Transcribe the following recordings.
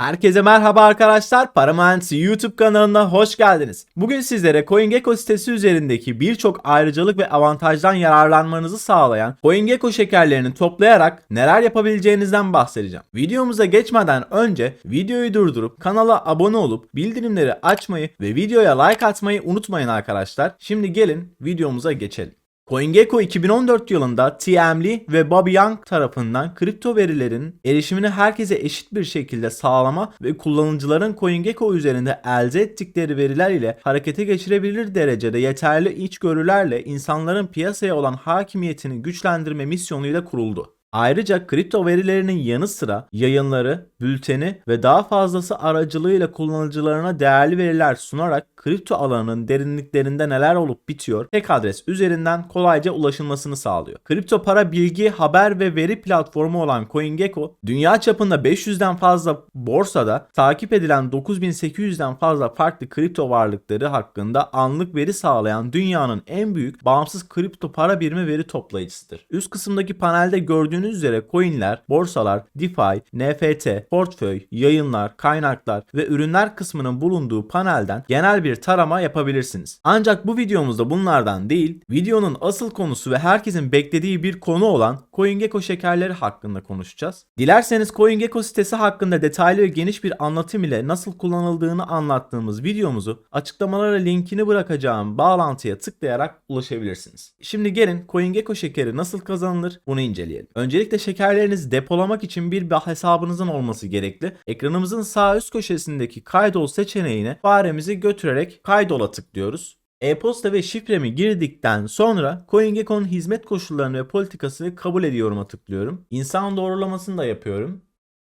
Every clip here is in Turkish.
Herkese merhaba arkadaşlar. Paramount YouTube kanalına hoş geldiniz. Bugün sizlere CoinGecko sitesi üzerindeki birçok ayrıcalık ve avantajdan yararlanmanızı sağlayan CoinGecko şekerlerini toplayarak neler yapabileceğinizden bahsedeceğim. Videomuza geçmeden önce videoyu durdurup kanala abone olup bildirimleri açmayı ve videoya like atmayı unutmayın arkadaşlar. Şimdi gelin videomuza geçelim. CoinGecko 2014 yılında TM Lee ve Bobby Young tarafından kripto verilerin erişimini herkese eşit bir şekilde sağlama ve kullanıcıların CoinGecko üzerinde elde ettikleri veriler ile harekete geçirebilir derecede yeterli içgörülerle insanların piyasaya olan hakimiyetini güçlendirme misyonuyla kuruldu. Ayrıca kripto verilerinin yanı sıra yayınları, bülteni ve daha fazlası aracılığıyla kullanıcılarına değerli veriler sunarak kripto alanının derinliklerinde neler olup bitiyor tek adres üzerinden kolayca ulaşılmasını sağlıyor. Kripto para bilgi, haber ve veri platformu olan CoinGecko, dünya çapında 500'den fazla borsada takip edilen 9800'den fazla farklı kripto varlıkları hakkında anlık veri sağlayan dünyanın en büyük bağımsız kripto para birimi veri toplayıcısıdır. Üst kısımdaki panelde gördüğünüz üzere coinler, borsalar, DeFi, NFT, portföy, yayınlar, kaynaklar ve ürünler kısmının bulunduğu panelden genel bir tarama yapabilirsiniz. Ancak bu videomuzda bunlardan değil, videonun asıl konusu ve herkesin beklediği bir konu olan CoinGecko şekerleri hakkında konuşacağız. Dilerseniz CoinGecko sitesi hakkında detaylı ve geniş bir anlatım ile nasıl kullanıldığını anlattığımız videomuzu açıklamalara linkini bırakacağım bağlantıya tıklayarak ulaşabilirsiniz. Şimdi gelin CoinGecko şekeri nasıl kazanılır bunu inceleyelim. Öncelikle şekerlerinizi depolamak için bir hesabınızın olması gerekli. Ekranımızın sağ üst köşesindeki kaydol seçeneğine faremizi götürerek kaydola tıklıyoruz. E-posta ve şifremi girdikten sonra CoinGecko'nun hizmet koşullarını ve politikasını kabul ediyorum'a tıklıyorum. İnsan doğrulamasını da yapıyorum.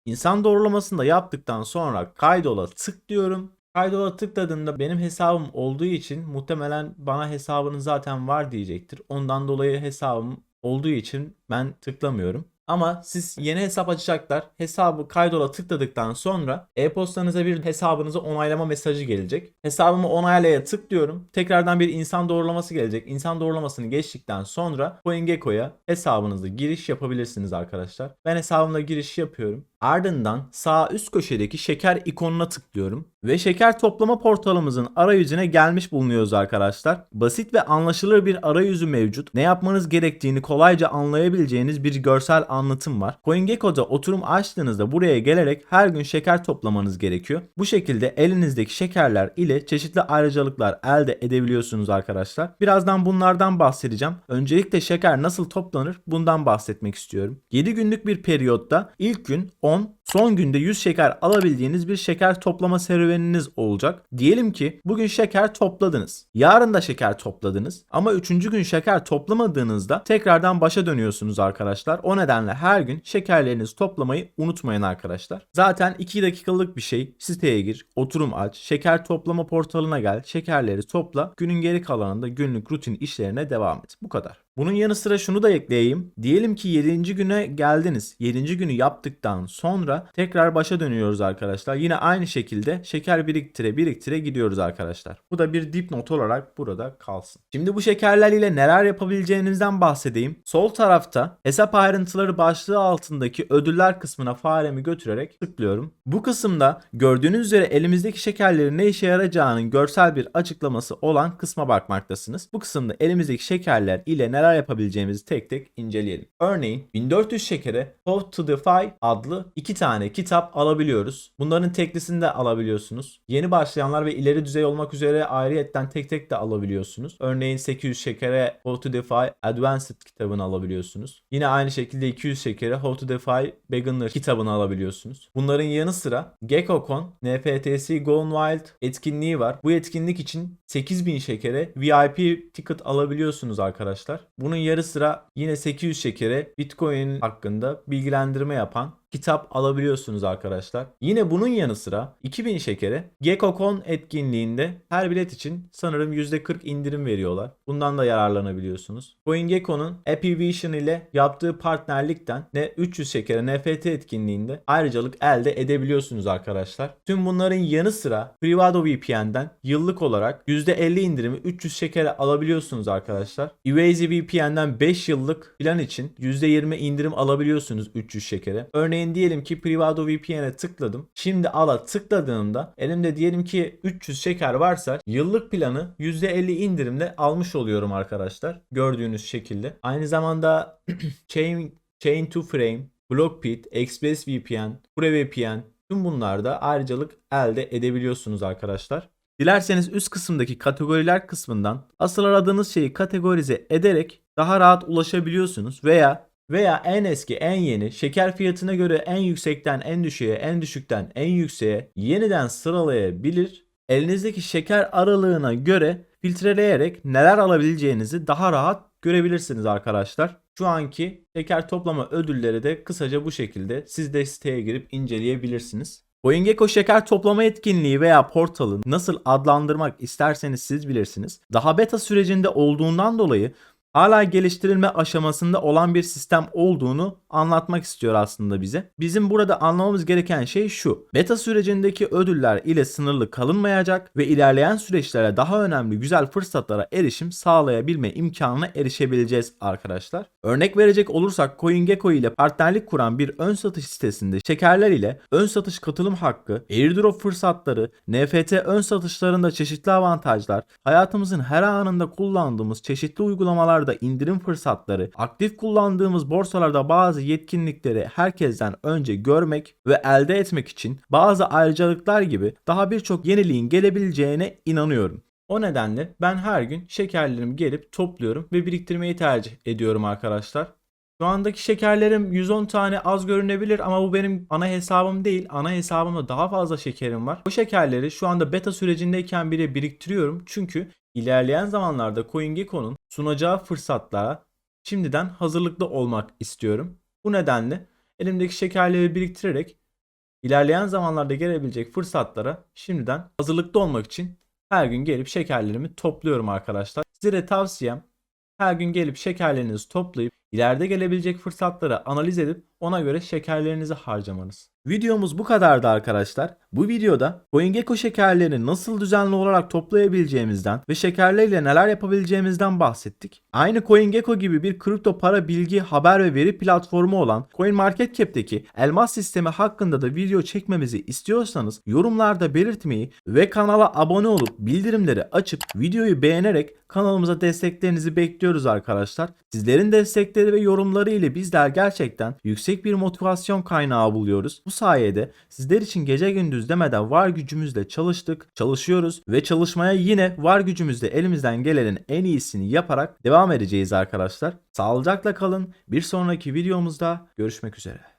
İnsan doğrulamasını da yaptıktan sonra kaydola tıklıyorum. Kaydola tıkladığımda benim hesabım olduğu için muhtemelen bana hesabının zaten var diyecektir. Ondan dolayı hesabım olduğu için ben tıklamıyorum. Ama siz yeni hesap açacaklar. Hesabı kaydola tıkladıktan sonra e-postanıza bir hesabınızı onaylama mesajı gelecek. Hesabımı onaylaya tıklıyorum. Tekrardan bir insan doğrulaması gelecek. İnsan doğrulamasını geçtikten sonra CoinGecko'ya hesabınızda giriş yapabilirsiniz arkadaşlar. Ben hesabımda giriş yapıyorum. Ardından sağ üst köşedeki şeker ikonuna tıklıyorum ve şeker toplama portalımızın arayüzüne gelmiş bulunuyoruz arkadaşlar. Basit ve anlaşılır bir arayüzü mevcut. Ne yapmanız gerektiğini kolayca anlayabileceğiniz bir görsel anlatım var. CoinGecko'da oturum açtığınızda buraya gelerek her gün şeker toplamanız gerekiyor. Bu şekilde elinizdeki şekerler ile çeşitli ayrıcalıklar elde edebiliyorsunuz arkadaşlar. Birazdan bunlardan bahsedeceğim. Öncelikle şeker nasıl toplanır bundan bahsetmek istiyorum. 7 günlük bir periyotta ilk gün 10, son günde 100 şeker alabildiğiniz bir şeker toplama serüveniniz olacak. Diyelim ki bugün şeker topladınız. Yarın da şeker topladınız. Ama 3. gün şeker toplamadığınızda tekrardan başa dönüyorsunuz arkadaşlar. O nedenle her gün şekerlerinizi toplamayı unutmayın arkadaşlar. Zaten 2 dakikalık bir şey. Siteye gir, oturum aç, şeker toplama portalına gel, şekerleri topla. Günün geri kalanında günlük rutin işlerine devam et. Bu kadar. Bunun yanı sıra şunu da ekleyeyim. Diyelim ki 7. güne geldiniz. 7. günü yaptıktan sonra tekrar başa dönüyoruz arkadaşlar. Yine aynı şekilde şeker biriktire biriktire gidiyoruz arkadaşlar. Bu da bir dipnot olarak burada kalsın. Şimdi bu şekerler ile neler yapabileceğinizden bahsedeyim. Sol tarafta hesap ayrıntıları başlığı altındaki ödüller kısmına faremi götürerek tıklıyorum. Bu kısımda gördüğünüz üzere elimizdeki şekerlerin ne işe yarayacağının görsel bir açıklaması olan kısma bakmaktasınız. Bu kısımda elimizdeki şekerler ile neler yapabileceğimizi tek tek inceleyelim. Örneğin 1400 şekere How to Defy adlı iki tane kitap alabiliyoruz. Bunların teklisini de alabiliyorsunuz. Yeni başlayanlar ve ileri düzey olmak üzere ayrıyetten tek tek de alabiliyorsunuz. Örneğin 800 şekere How to Defy Advanced kitabını alabiliyorsunuz. Yine aynı şekilde 200 şekere How to Defy Beginner kitabını alabiliyorsunuz. Bunların yanı sıra GeckoCon NFTC Gone Wild etkinliği var. Bu etkinlik için 8000 şekere VIP ticket alabiliyorsunuz arkadaşlar. Bunun yarı sıra yine 800 şekere Bitcoin hakkında bilgilendirme yapan kitap alabiliyorsunuz arkadaşlar. Yine bunun yanı sıra 2000 şekere GeckoCon etkinliğinde her bilet için sanırım %40 indirim veriyorlar. Bundan da yararlanabiliyorsunuz. CoinGecko'nun Happy Vision ile yaptığı partnerlikten ne 300 şekere NFT etkinliğinde ayrıcalık elde edebiliyorsunuz arkadaşlar. Tüm bunların yanı sıra Privado VPN'den yıllık olarak %50 indirimi 300 şekere alabiliyorsunuz arkadaşlar. Erasy VPN'den 5 yıllık plan için %20 indirim alabiliyorsunuz 300 şekere. Örneğin Örneğin diyelim ki Privado VPN'e tıkladım. Şimdi ala tıkladığımda elimde diyelim ki 300 şeker varsa yıllık planı %50 indirimle almış oluyorum arkadaşlar. Gördüğünüz şekilde. Aynı zamanda Chain, Chain to Frame, BlockPit, ExpressVPN, PureVPN tüm bunlarda ayrıcalık elde edebiliyorsunuz arkadaşlar. Dilerseniz üst kısımdaki kategoriler kısmından asıl aradığınız şeyi kategorize ederek daha rahat ulaşabiliyorsunuz veya veya en eski en yeni şeker fiyatına göre en yüksekten en düşüğe en düşükten en yükseğe yeniden sıralayabilir. Elinizdeki şeker aralığına göre filtreleyerek neler alabileceğinizi daha rahat görebilirsiniz arkadaşlar. Şu anki şeker toplama ödülleri de kısaca bu şekilde. Siz de siteye girip inceleyebilirsiniz. CoinGecko şeker toplama etkinliği veya portalı nasıl adlandırmak isterseniz siz bilirsiniz. Daha beta sürecinde olduğundan dolayı hala geliştirilme aşamasında olan bir sistem olduğunu anlatmak istiyor aslında bize. Bizim burada anlamamız gereken şey şu. Beta sürecindeki ödüller ile sınırlı kalınmayacak ve ilerleyen süreçlere daha önemli güzel fırsatlara erişim sağlayabilme imkanına erişebileceğiz arkadaşlar. Örnek verecek olursak CoinGecko ile partnerlik kuran bir ön satış sitesinde şekerler ile ön satış katılım hakkı, airdrop fırsatları, NFT ön satışlarında çeşitli avantajlar, hayatımızın her anında kullandığımız çeşitli uygulamalarda indirim fırsatları, aktif kullandığımız borsalarda bazı yetkinlikleri herkesten önce görmek ve elde etmek için bazı ayrıcalıklar gibi daha birçok yeniliğin gelebileceğine inanıyorum. O nedenle ben her gün şekerlerimi gelip topluyorum ve biriktirmeyi tercih ediyorum arkadaşlar. Şu andaki şekerlerim 110 tane az görünebilir ama bu benim ana hesabım değil. Ana hesabımda daha fazla şekerim var. Bu şekerleri şu anda beta sürecindeyken bile biriktiriyorum. Çünkü ilerleyen zamanlarda CoinGecko'nun sunacağı fırsatlara şimdiden hazırlıklı olmak istiyorum. Bu nedenle elimdeki şekerleri biriktirerek ilerleyen zamanlarda gelebilecek fırsatlara şimdiden hazırlıklı olmak için her gün gelip şekerlerimi topluyorum arkadaşlar. Size tavsiyem her gün gelip şekerlerinizi toplayıp ileride gelebilecek fırsatları analiz edip ona göre şekerlerinizi harcamanız. Videomuz bu kadardı arkadaşlar. Bu videoda CoinGecko şekerlerini nasıl düzenli olarak toplayabileceğimizden ve şekerlerle neler yapabileceğimizden bahsettik. Aynı CoinGecko gibi bir kripto para bilgi, haber ve veri platformu olan CoinMarketCap'teki elmas sistemi hakkında da video çekmemizi istiyorsanız yorumlarda belirtmeyi ve kanala abone olup bildirimleri açıp videoyu beğenerek kanalımıza desteklerinizi bekliyoruz arkadaşlar. Sizlerin destekleri ve yorumları ile bizler gerçekten yüksek bir motivasyon kaynağı buluyoruz. Bu sayede sizler için gece gündüz demeden var gücümüzle çalıştık, çalışıyoruz ve çalışmaya yine var gücümüzle elimizden gelenin en iyisini yaparak devam edeceğiz arkadaşlar. Sağlıcakla kalın. Bir sonraki videomuzda görüşmek üzere.